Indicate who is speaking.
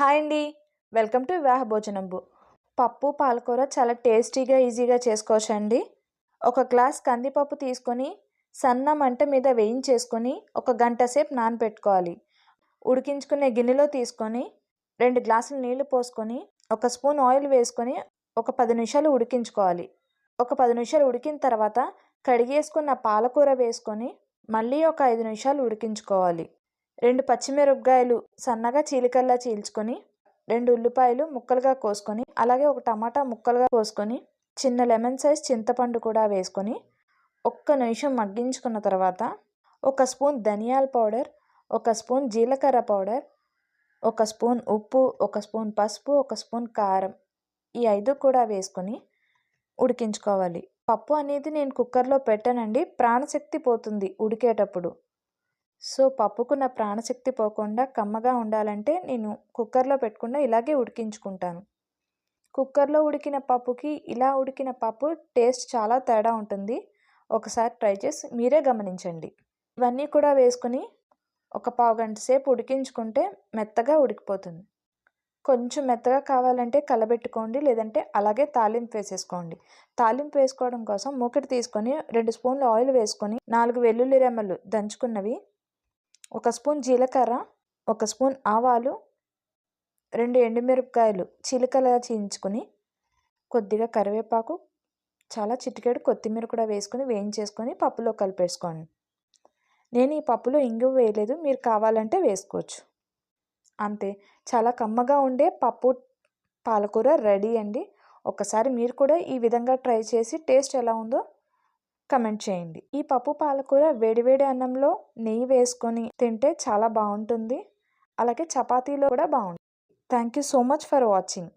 Speaker 1: Hi అండి. Welcome to వివాహ భోజనంబు. పప్పు పాలకూర చాలా టేస్టీగా ఈజీగా చేసుకోవచ్చండి. ఒక గ్లాస్ కందిపప్పు తీసుకొని సన్న మంట మీద వేయించేసుకొని ఒక గంట సేపు నానబెట్టుకోవాలి ఉడికించుకునే గిన్నెలో తీసుకొని రెండు గ్లాసులు నీళ్ళు పోసుకొని ఒక స్పూన్ ఆయిల్ వేసుకొని ఒక పది నిమిషాలు ఉడికించుకోవాలి. ఒక పది నిమిషాలు ఉడికిన తర్వాత కడిగేసుకున్న పాలకూర వేసుకొని మళ్ళీ ఒక ఐదు నిమిషాలు ఉడికించుకోవాలి. రెండు పచ్చిమిరపకాయలు సన్నగా చీలికల్లా చీల్చుకొని రెండు ఉల్లిపాయలు ముక్కలుగా కోసుకొని అలాగే ఒక టమాటా ముక్కలుగా కోసుకొని చిన్న లెమన్ సైజ్ చింతపండు కూడా వేసుకొని ఒక్క నిమిషం మగ్గించుకున్న తర్వాత ఒక స్పూన్ ధనియాల పౌడర్ ఒక స్పూన్ జీలకర్ర పౌడర్ ఒక స్పూన్ ఉప్పు ఒక స్పూన్ పసుపు ఒక స్పూన్ కారం ఈ ఐదు కూడా వేసుకొని ఉడికించుకోవాలి. పప్పు అనేది నేను కుక్కర్లో పెట్టానండి ప్రాణశక్తి పోతుంది ఉడికేటప్పుడు. సో పప్పుకున్న ప్రాణశక్తి పోకుండా కమ్మగా ఉండాలంటే నేను కుక్కర్లో పెట్టకుండా ఇలాగే ఉడికించుకుంటాను. కుక్కర్లో ఉడికిన పప్పుకి ఇలా ఉడికిన పప్పు టేస్ట్ చాలా తేడా ఉంటుంది. ఒకసారి ట్రై చేసి మీరే గమనించండి. ఇవన్నీ కూడా వేసుకొని ఒక పావు గంట సేపు ఉడికించుకుంటే మెత్తగా ఉడికిపోతుంది. కొంచెం మెత్తగా కావాలంటే కలబెట్టుకోండి లేదంటే అలాగే తాలింపు వేసేసుకోండి. తాలింపు వేసుకోవడం కోసం మూకిటి తీసుకొని రెండు స్పూన్లు ఆయిల్ వేసుకొని నాలుగు వెల్లుల్లి రెమ్మలు దంచుకున్నవి ఒక స్పూన్ జీలకర్ర ఒక స్పూన్ ఆవాలు రెండు ఎండుమిరపకాయలు చిలుకలా చీయించుకొని కొద్దిగా కరివేపాకు చాలా చిటికెడు కొత్తిమీర కూడా వేసుకొని వేయించేసుకొని పప్పులో కలిపేసుకోండి. నేను ఈ పప్పులో ఇంగు వేయలేదు మీరు కావాలంటే వేసుకోవచ్చు. అంతే చాలా కమ్మగా ఉండే పప్పు పాలకూర రెడీ అండి. ఒకసారి మీరు కూడా ఈ విధంగా ట్రై చేసి టేస్ట్ ఎలా ఉందో కమెంట్ చేయండి. ఈ పప్పు పాలకూర వేడివేడి అన్నంలో నెయ్యి వేసుకొని తింటే చాలా బాగుంటుంది. అలాగే చపాతీలో కూడా బాగుంటుంది. Thank you so much for watching.